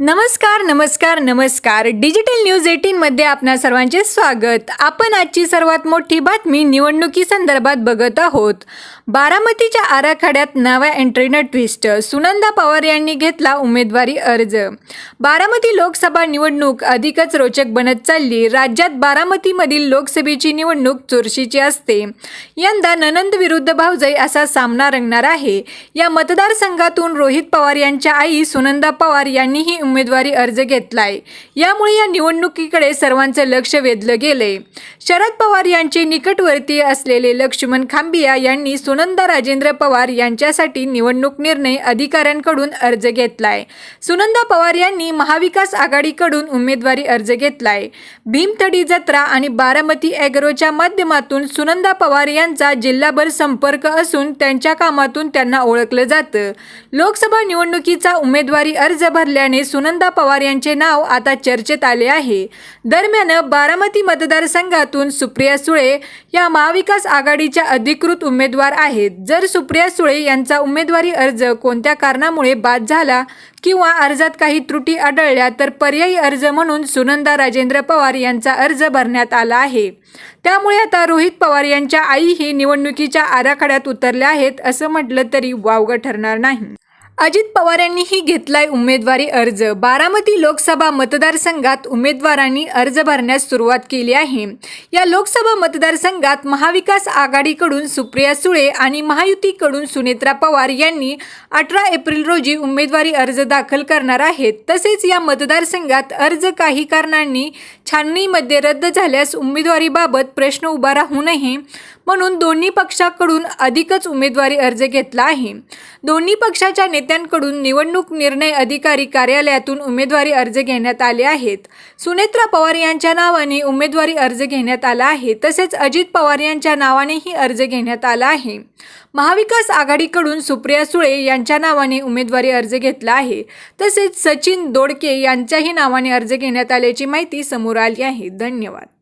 नमस्कार नमस्कार नमस्कार. डिजिटल न्यूज एटीनमध्ये आपणा सर्वांचे स्वागत. आपण आजची सर्वात मोठी बातमी निवडणुकी संदर्भात बघत आहोत. बारामतीच्या आराखड्यात नव्या एंट्रीनं ट्विस्ट सुनंदा पवार यांनी घेतला उमेदवारी अर्ज. बारामती लोकसभा निवडणूक अधिकच रोचक बनत चालली. राज्यात बारामतीमधील लोकसभेची निवडणूक चुरशीची असते. यंदा ननंद विरुद्ध भाऊजाई असा सामना रंगणार आहे. या मतदारसंघातून रोहित पवार यांच्या आई सुनंदा पवार यांनीही उमेदवारी अर्ज घेतलाय. यामुळे या निवडणुकीकडे सर्वांचं लक्ष वेधलं गेलंय. शरद पवार यांचे निकटवर्तीय असलेले लक्ष्मण खांबिया यांनी सुनंदा राजेंद्र पवार यांच्यासाठी निवडणूक निर्णय अधिकाऱ्यांकडून अर्ज घेतलाय. सुनंदा पवार यांनी महाविकास आघाडीकडून उमेदवारी अर्ज घेतलाय. भीमथडी जत्रा आणि बारामती ॲग्रोच्या माध्यमातून सुनंदा पवार यांचा जिल्हाभर संपर्क असून त्यांच्या कामातून त्यांना ओळखलं जातं. लोकसभा निवडणुकीचा उमेदवारी अर्ज भरल्याने सुनंदा पवार यांचे नाव आता चर्चेत आले आहे. दरम्यान बारामती मतदारसंघातून सुप्रिया सुळे या महाविकास आघाडीच्या अधिकृत उमेदवार आहेत. जर सुप्रिया सुळे यांचा उमेदवारी अर्ज कोणत्या कारणामुळे बाद झाला किंवा अर्जात काही त्रुटी आढळल्या तर पर्यायी अर्ज म्हणून सुनंदा राजेंद्र पवार यांचा अर्ज भरण्यात आला आहे. त्यामुळे आता रोहित पवार यांच्या आईही निवडणुकीच्या आराखड्यात उतरल्या आहेत असं म्हटलं तरी वावगं ठरणार नाही. अजित पवार यांनीही घेतलाय उमेदवारी अर्ज. बारामती लोकसभा मतदारसंघात उमेदवारांनी अर्ज भरण्यास सुरुवात केली आहे. या लोकसभा मतदारसंघात महाविकास आघाडीकडून सुप्रिया सुळे आणि महायुतीकडून सुनेत्रा पवार यांनी अठरा एप्रिल रोजी उमेदवारी अर्ज दाखल करणार आहेत. तसेच या मतदारसंघात अर्ज काही कारणांनी छाननीमध्ये रद्द झाल्यास उमेदवारीबाबत प्रश्न उभा राहू नये. म्हणून दोन्ही पक्षाकडून अधिकच उमेदवारी अर्ज घेतला आहे. दोन्ही पक्षाच्या नेत्यांकडून निवडणूक निर्णय अधिकारी कार्यालयातून उमेदवारी अर्ज घेण्यात आले आहेत. सुनेत्रा पवार यांच्या नावाने उमेदवारी अर्ज घेण्यात आला आहे तसेच अजित पवार यांच्या नावानेही अर्ज घेण्यात आला आहे. महाविकास आघाडीकडून सुप्रिया सुळे यांच्या नावाने उमेदवारी अर्ज घेतला आहे तसेच सचिन दोडके यांच्याही नावाने अर्ज घेण्यात आल्याची माहिती समोर आली आहे. धन्यवाद.